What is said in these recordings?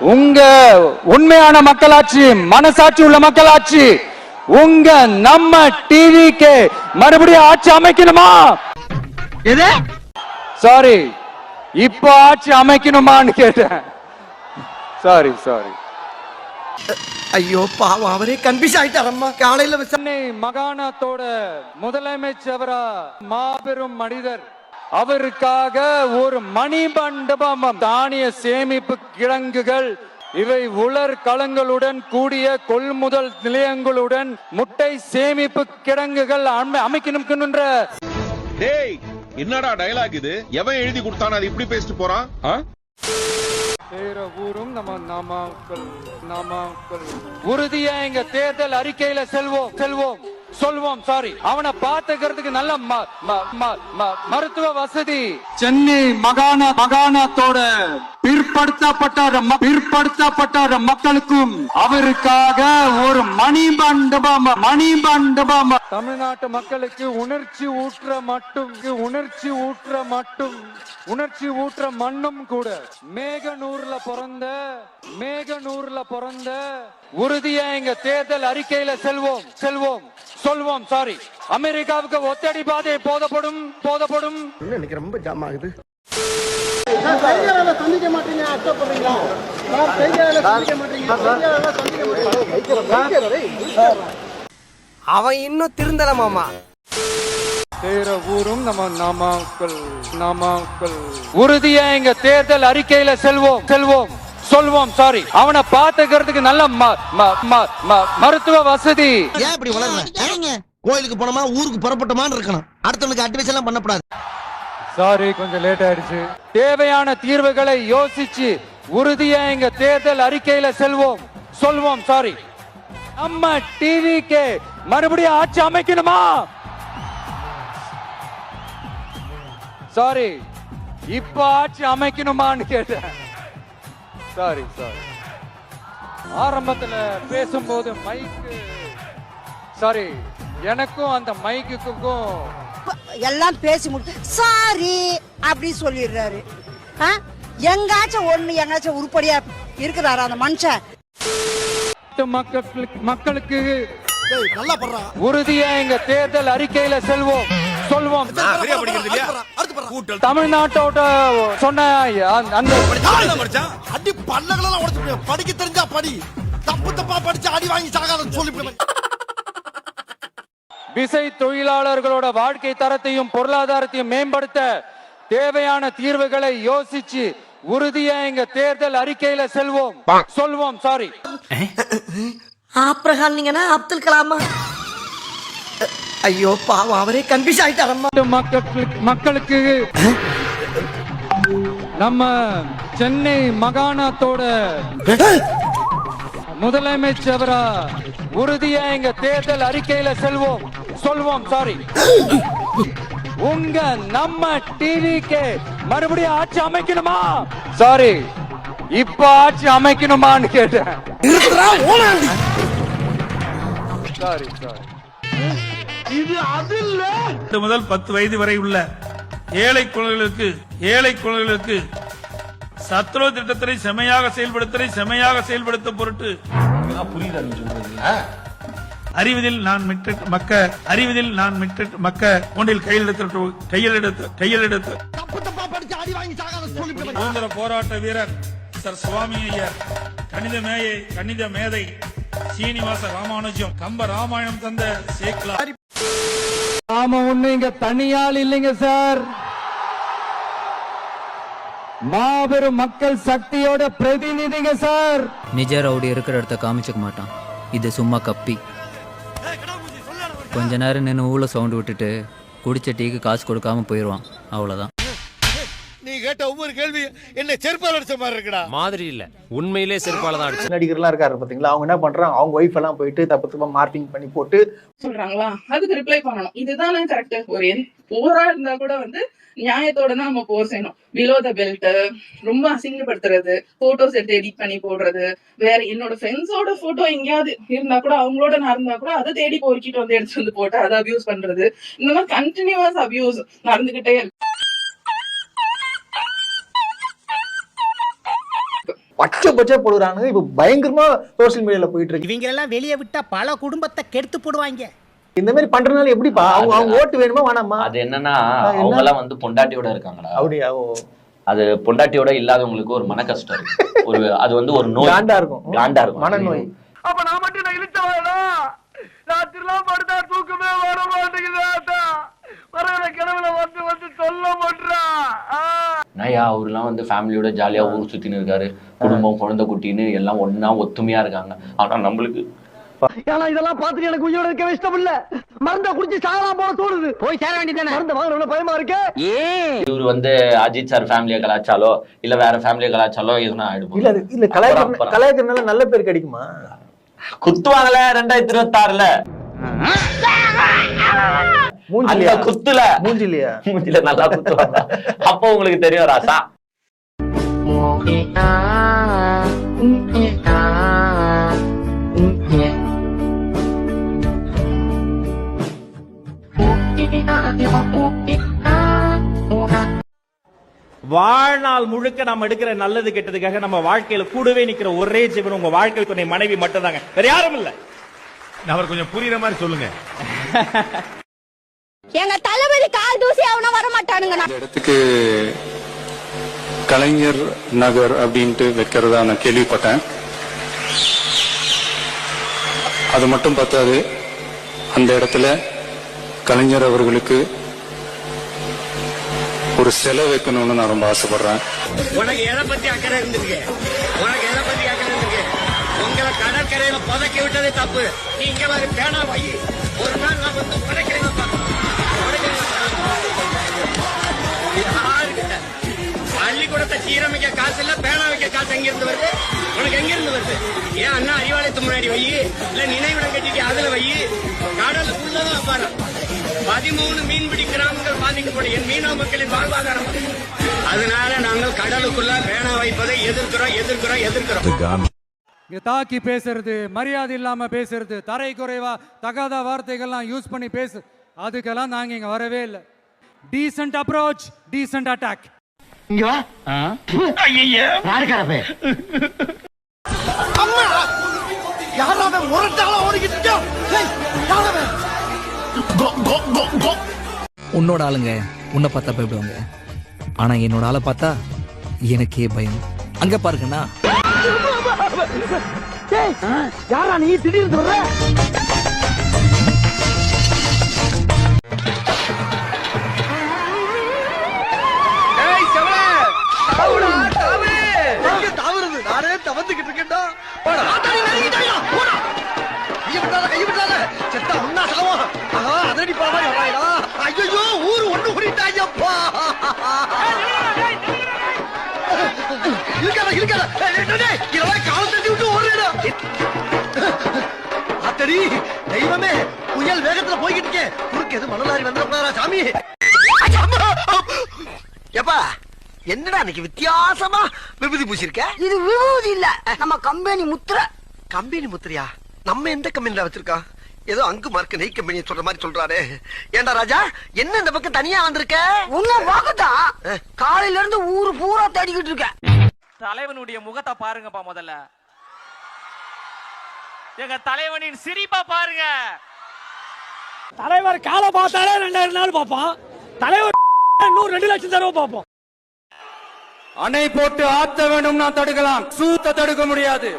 உங்க உண்மையான மக்களாட்சி மனசாட்சி உள்ள மக்களாட்சி உங்க நம்ம டிவிக்கு மறுபடியும் ஆட்சி அமைக்கணுமா? எது? சாரி இப்போ ஆட்சி அமைக்கணுமான்னு கேட்டேன். சாரி சாரி ஐயோ பாவம் அவரே கன்ஃபியூஸ் ஆயிட்டாரம்மா காலையில சென்னை மாகாணத்தோட முதலமைச்சவரா மாபெரும் மனிதர். அவருக்காக ஒரு மணிமண்டபம் தானிய சேமிப்பு கிடங்குகள் இவை உலர் களங்களுடன் கூடிய கொள்முதல் நிலையங்களுடன் முட்டை சேமிப்பு கிடங்குகள் அமை- அமைக்கணும்ன்ற டேய் என்னடா டயலாக் இது? எவன் எழுதி கொடுத்தானோ அது இப்படி பேசிட்டு போறான்? சேர ஊரும் நம்ம நாமாக்கள் நாமாக்கள். உறுதியா எங்க தேர்தல் அறிக்கையில செல்வோம் செல்வோம். சொல்வோம் சாரி அவனை பாத்துக்கிறதுக்கு நல்ல ம- ம- ம- ம- மருத்துவ வசதி. சென்னை மகாண மகாணத்தோட பிற்படுத்தப்பட்ட பிற்படுத்தப்பட்ட மக்களுக்கும் அவருக்காக ஒரு மணிமண்டபம் மணிமண்டபம் தமிழ்நாட்டு மக்களுக்கு உணர்ச்சி ஊற்ற மட்டும் உணர்ச்சி ஊற்ற மட்டும் உணர்ச்சி ஊற்ற மண்ணும் கூட. மேகனூர்ல பிறந்த மேகனூர்ல பிறந்த உறுதியா எங்க தேர்தல் அறிக்கையில செல்வோம் செல்வோம் சொல்வோம் சாரி அமெரிக்காவுக்கு ஒத்தடி பாதை போதப்படும் போதப்படும். இன்னைக்கு ரொம்ப ஜாம் ஆகுது. செய்தியாளர்களை சந்திக்க மாட்டீங்க அச்சப்படுறீங்களா சார் செய்தியாளர்களை சந்திக்க மாட்டீங்க செய்தியாளர்களை சந்திக்க மாட்டீங்க. அவன் இன்னும் திருந்தல மாமா. சேர ஊரும் நம்ம நாமாக்கள் நாமாக்கள். உறுதியா எங்க தேர்தல் அறிக்கையில செல்வோம் செல்வோம் சொல்வோம் சாரி அவனை பாத்துக்கிறதுக்கு நல்ல ம- ம- ம- ம- மருத்துவ வசதி. ஏன் இப்படி வளர்ற? கோயிலுக்கு போனோமா ஊருக்கு புறப்பட்டோமான்னு இருக்கணும். அடுத்தவனுக்கு அட்வைஸ் எல்லாம் பண்ணக்கூடாது சாரி கொஞ்சம் லேட் ஆயிடுச்சு. தேவையான தீர்வுகளை யோசிச்சு உறுதியா எங்க தேர்தல் அறிக்கையில செல்வோம். சொல்வோம் சாரி நம்ம டிவிக்கு மறுபடியும் ஆட்சி அமைக்கணுமா? சாரி இப்ப ஆட்சி அமைக்கணுமான்னு கேட்டேன். சாரி சாரி ஆரம்பத்துல பேசும்போது மைக்கு சாரி எனக்கும் அந்த மைக்குக்கும் எல்லாம் பேசி முடிச்சு சாரி அப்படி சொல்லிடுறாரு. ஆ? எங்காச்சும் ஒண்ணு எங்காச்சும் உருப்படியா இருக்கிறாரா அந்த மனுஷன்? மக்களுக்கு மக்களுக்கு நல்லா பண்றா உறுதியா எங்க தேர்தல் அறிக்கையில செல்வோம் சொல்வோம். தமிழ்நாட்டோட சொன்ன அந்த- அடி பல்லகளெல்லாம் உடைச்சு படிக்க தெரிஞ்சா படி. தப்பு தப்பா படிச்சு அடி வாங்கி சாகாத சொல்லி விசை தொழிலாளர்களோட வாழ்க்கை தரத்தையும் பொருளாதாரத்தையும் மேம்படுத்த தேவையான தீர்வுகளை யோசிச்சு உறுதியா எங்க தேர்தல் அறிக்கையில செல்வோம். சொல்வோம் சாரி ஆப்ரஹாம் நீங்கன்னா அப்துல் கலாமா? ஐயோ பாவம் அவரே கன்ஃபியூஸ் ஆயிட்டாரம்மா. மக்களுக்கு மக்களுக்கு நம்ம சென்னை மாகாணத்தோட முதலமைச்சரா உறுதியா எங்க தேர்தல் அறிக்கையில செல்வோம். சொல்வோம் சாரி உங்க நம்ம டிவிக்கு மறுபடியும் ஆட்சி அமைக்கணுமா? சாரி இப்ப ஆட்சி அமைக்கணுமான்னு கேட்டேன். சாரி சாரி எட்டு முதல் பத்து வயது வரை உள்ள ஏழை குழந்தைகளுக்கு ஏழை குழந்தைகளுக்கு சத்ரோ திட்டத்தினை செமையாக செயல்படுத்தலை செமையாக செயல்படுத்த பொருட்டு அறிவதில் நான் மிட்ட மக்க அறிவதில் நான் மிட்ட மக்க ஒன்றில் கையெழுத்து கையெழுத்து கையெழுத்து தப்பு தப்பா படிச்சு அடி வாங்கி சாகாத சொல்லி சுதந்திர போராட்ட வீரர் சர் சுவாமி ஐயர் கணித மேயை கணித மேதை சீனிவாச ராமானுஜம் கம்ப ராமாயணம் தந்த சேக்லா நாம ஒண்ணு இங்க தனியால் இல்லைங்க சார். மாபெரும் மக்கள் சக்தியோட பிரதிநிதிங்க சார். நிஜ ரவுடி இருக்கிற இடத்த காமிச்சுக்க மாட்டான். இது சும்மா கப்பி. கொஞ்ச நேரம் நின்று ஊழ சவுண்டு விட்டுட்டு குடிச்ச டீக்கு காசு கொடுக்காம போயிடுவான் அவ்வளோதான் நீ கேட்ட ஒவ்வொரு கேள்வி என்ன செருப்பால் அடிச்ச மாதிரி இருக்குடா. மாதிரி இல்ல. உண்மையிலே செருப்பால தான் அடிச்சு. நடிகர்லாம் இருக்காரு பாத்தீங்களா? அவங்க என்ன பண்றாங்க? அவங்க ஒய்ஃப் எல்லாம் போயிட்டு தப்பு தப்பா மார்க்கிங் பண்ணி போட்டு சொல்றாங்களா? அதுக்கு ரிப்ளை பண்ணணும். இதுதானே கரெக்ட் ஒரு போரா இருந்தா கூட வந்து நியாயத்தோட தான் நம்ம போர் செய்யணும். பிலோ த பெல்ட் ரொம்ப அசிங்கப்படுத்துறது போட்டோஸ் எடுத்து எடிட் பண்ணி போடுறது வேற என்னோட ஃப்ரெண்ட்ஸோட போட்டோ எங்கேயாவது இருந்தா கூட அவங்களோட நான் இருந்தா கூட அதை தேடி பொறுக்கிட்டு வந்து எடுத்து வந்து போட்டு அதை அபியூஸ் பண்றது. இந்த மாதிரி கண்டினியூஸ் அபியூஸ் நடந்துகிட்டே இருக்கு. பச்சை போடுறானுங்க. இப்ப பயங்கரமா சோசியல் மீடியால போயிட்டு இருக்கு. இவங்க எல்லாம் வெளியே விட்டா பல குடும்பத்தை கெடுத்து போடுவாங்க. இந்த மாதிரி பண்றதுனால எப்படிப்பா? அவங்க அவங்க ஓட்டு வேணுமா வேணாமா? அது என்னன்னா என்ன? அவங்க எல்லாம் வந்து பொண்டாட்டியோட இருக்காங்கடா. அப்படியா? ஓ. அது பொண்டாட்டியோட இல்லாதவங்களுக்கு ஒரு மன கஷ்டம் இருக்கு. ஒரு அது வந்து ஒரு நோய். காண்டா இருக்கும். காண்டா இருக்கும். மனநோய். அப்ப நான் மட்டும் நான் இழுத்தவாடா ராத்திரிலாம் படுத்தா தூக்கமே வர மாட்டேங்குது வர கிணவுல வந்து வந்து சொல்ல மாட்டான் நயா அவர்லாம் வந்து ஃபேமிலியோட ஜாலியா ஊர் சுத்தின்னு இருக்காரு. குடும்பம் குழந்தை குட்டின்னு எல்லாம் ஒண்ணா ஒத்துமையா இருக்காங்க. ஆனா நம்மளுக்கு ஏன்னா இதெல்லாம் பார்த்துட்டு எனக்கு உயிரோட இருக்க இஷ்டம் இல்ல மருந்த குடிச்சு சாகலாம் போல தோணுது. போய் சேர வேண்டியதானே மருந்து வாங்குறவன பயமா இருக்கு? இவர் வந்து அஜித் சார் ஃபேமிலியை கலாச்சாலோ இல்ல வேற ஃபேமிலியை கலாச்சாலோ எதுனா இல்ல ஆயிடும் இல்ல கலாய்க்கிற கலாய்க்கிறதுனால நல்ல பேர் கிடைக்குமா? குத்துவாங்கல ரெண்டாயிரத்தி இருபத்தி ஆறுல அந்த மூஞ்சிலியா குத்துல. மூஞ்சிலியா? மூஞ்சில நல்லா குத்துவாங்க. அப்போ உங்களுக்கு தெரியும் ராசா. வாழ்நாள் முழுக்க நம்ம எடுக்கிற நல்லது கெட்டதுக்காக நம்ம வாழ்க்கையில கூடவே நிக்கிற ஒரே ஜீவன் உங்க வாழ்க்கை துணை மனைவி மட்டும்தாங்க. வேற யாரும் இல்ல. அவர் கொஞ்சம் புரியுற மாதிரி சொல்லுங்க. எங்க தளபதி கால் தூசி அவனா வர மாட்டானுங்க இந்த இடத்துக்கு கலைஞர் நகர் அப்படின்ட்டு வைக்கிறதா நான் கேள்விப்பட்டேன். அது மட்டும் பத்தாது அந்த இடத்துல கலைஞர் அவர்களுக்கு ஒரு சிலை வைக்கணும்னு நான் ரொம்ப ஆசைப்படுறேன். உனக்கு எதை பத்தி அக்கறை இருந்திருக்கு? உனக்கு எதை பத்தி அக்கறை இருந்திருக்கு? உங்களை கடற்கரையில புதைக்க விட்டதே தப்பு. நீ இங்க மாதிரி பேனா வை ஒரு நாள் நான் வந்து உடைக்கிறேன் காசு எங்க இருந்து வருது? உனக்கு எங்கிருந்து வருது? ஏன் அண்ணா அறிவாலயத்து முன்னாடி வை. இல்ல நினைவிடம் கட்டிட்டு அதுல வை. கடலுக்குள்ளதான் பாரு. பதிமூணு மீன்பிடி கிராமங்கள் பாதிக்கப்படும். என் மீனவ மக்களின் வாழ்வாதாரம். அதனால நாங்கள் கடலுக்குள்ள பேனா வைப்பதை எதிர்க்கிறோம் எதிர்க்கிறோம் எதிர்க்கிறோம். தாக்கி பேசுறது மரியாதை இல்லாம பேசுறது தரை குறைவா தகாத வார்த்தைகள்லாம் யூஸ் பண்ணி பேசு. அதுக்கெல்லாம் நாங்க இங்க வரவே இல்லை. டீசன்ட் அப்ரோச் டீசன்ட் அட்டாக் இங்க வா. ஐயா யாருக்காரப்பே அம்மா! யாராவது முரட்டால ஓடிக்கிட்டு? உன்னோட ஆளுங்க உன்னை பார்த்தா பயப்படுவாங்க. ஆனா என்னோட ஆளை பார்த்தா எனக்கே பயம். அங்க பாருங்கண்ணா. யாரா நீ? திடீர்னு அத்தடி தெய்வமே புயல் வேகத்துல போய்கிட்டு இருக்கேன் குறுக்கு எது மணலாரி வந்துடக்கூடாதா சாமி? எப்பா என்னடா இன்னைக்கு வித்தியாசமா விபூதி பூசிருக்க? இது விபூதி இல்ல நம்ம கம்பெனி முத்திர. கம்பெனி முத்திரையா? நம்ம எந்த கம்பெனில வச்சிருக்கோம்? ஏதோ அங்கு மார்க் நெய் கம்பெனி சொல்ற மாதிரி சொல்றாரு. ஏண்டா ராஜா என்ன இந்த பக்கம் தனியா வந்திருக்க? உன்ன பார்க்கத்தான். காலையில இருந்து ஊரு பூரா தேடிக்கிட்டு இருக்கேன். தலைவனுடைய முகத்தை பாருங்கப்பா முதல்ல. எங்க தலைவனின் சிரிப்பா பாருங்க. தலைவர் காலை பார்த்தாலே ரெண்டாயிரம் நாள் பார்ப்பான். தலைவர் இன்னும் ரெண்டு லட்சம் தடவை பார்ப்போம் அணை போட்டு ஆத்த வேண்டும்னா தடுக்கலாம். சூத்த தடுக்க முடியாது.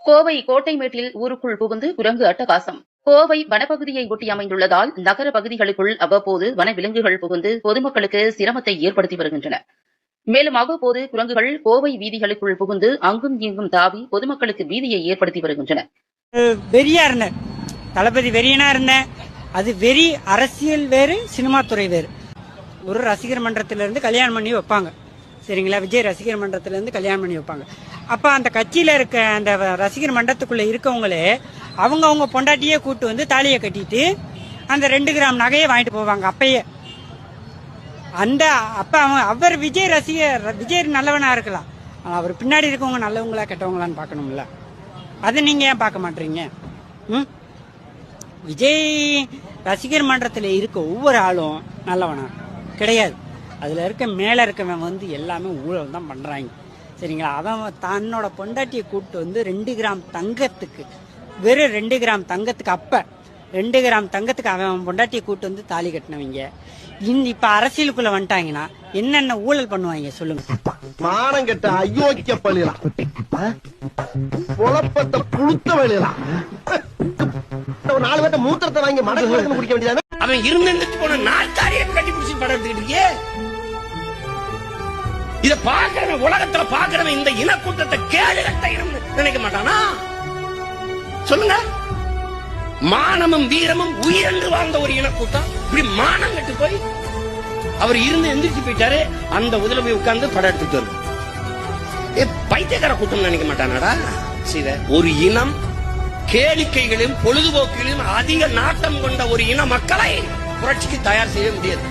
கோவை கோட்டைமேட்டில் ஊருக்குள் புகுந்து குரங்கு அட்டகாசம். கோவை வனப்பகுதியை ஒட்டி அமைந்துள்ளதால் நகர பகுதிகளுக்குள் அவ்வப்போது வனவிலங்குகள் புகுந்து பொதுமக்களுக்கு சிரமத்தை ஏற்படுத்தி வருகின்றன. மேலும் அவ்வப்போது குரங்குகள் கோவை வீதிகளுக்குள் புகுந்து அங்கும் இங்கும் தாவி பொதுமக்களுக்கு பீதியை ஏற்படுத்தி வருகின்றன. வெறியா இருந்தேன். தளபதி வெறியனா இருந்தேன். அது வெறி அரசியல் வேறு சினிமா துறை வேறு. ஒரு ரசிகர் மன்றத்திலிருந்து கல்யாணம் பண்ணி வைப்பாங்க. சரிங்களா? விஜய் ரசிகர் மன்றத்திலிருந்து கல்யாணம் பண்ணி வைப்பாங்க. அப்ப அந்த கட்சியில இருக்க அந்த ரசிகர் மன்றத்துக்குள்ள இருக்கவங்களே அவங்க அவங்க பொண்டாட்டியே கூட்டு வந்து தாலியை கட்டிட்டு அந்த ரெண்டு கிராம் நகையை வாங்கிட்டு போவாங்க அப்பயே. அந்த அப்ப அவன் அவர் விஜய் ரசிகர் விஜய் நல்லவனா இருக்கலாம். அவர் பின்னாடி இருக்கவங்க நல்லவங்களா கெட்டவங்களான்னு பார்க்கணும்ல. அதை நீங்க ஏன் பார்க்க மாட்டீங்க? ம்? விஜய் ரசிகர் மன்றத்தில் இருக்க ஒவ்வொரு ஆளும் நல்லவனா? கிடையாது. அதில் இருக்க மேலே இருக்கவன் வந்து எல்லாமே ஊழல் தான் பண்ணுறாங்க சரிங்களா? அவன் தன்னோட பொண்டாட்டியை கூப்பிட்டு வந்து ரெண்டு கிராம் தங்கத்துக்கு வெறும் ரெண்டு கிராம் தங்கத்துக்கு அப்போ ரெண்டு கிராம் தங்கத்துக்கு அவன் பொண்டாட்டியை கூப்பிட்டு வந்து தாலி கட்டினவங்க. இந்த இப்போ அரசியலுக்குள்ள வந்துட்டாங்கன்னா என்னென்ன ஊழல் பண்ணுவாங்க சொல்லுங்க. மானம் கெட்ட அயோக்கிய பள்ளிலாம் குழப்பத்தை புழுத்த வழியலாம் நாலு பேர்த்த மூத்திரத்தை வாங்கி மடக்கு குடிக்க வேண்டியதானே? அவன் இருந்து போன நாற்காலியை கட்டி பிடிச்சி படம் எடுத்துக்கிட்டு இத பாக்குறவன் உலகத்துல பாக்குறவன் இந்த இனக்கூட்டத்தை கேடு கட்ட இனம் நினைக்க மாட்டானா? சொல்லுங்க. மானமும் வீரமும் உயிரென்று வாழ்ந்த ஒரு இனக்கூட்டம். இப்படி மானம் கட்டு போய் அவர் இருந்து எந்திரிச்சு போயிட்டாரு. அந்த உதல போய் உட்கார்ந்து படம் எடுத்துட்டு வரும் ஏ பைத்தியக்கார கூட்டம் நினைக்க மாட்டானாடா? சீத ஒரு இனம் கேளிக்கைகளையும் பொழுதுபோக்கிலும் அதிக நாட்டம் கொண்ட ஒரு இன மக்களை புரட்சிக்கு தயார் செய்ய முடியாது.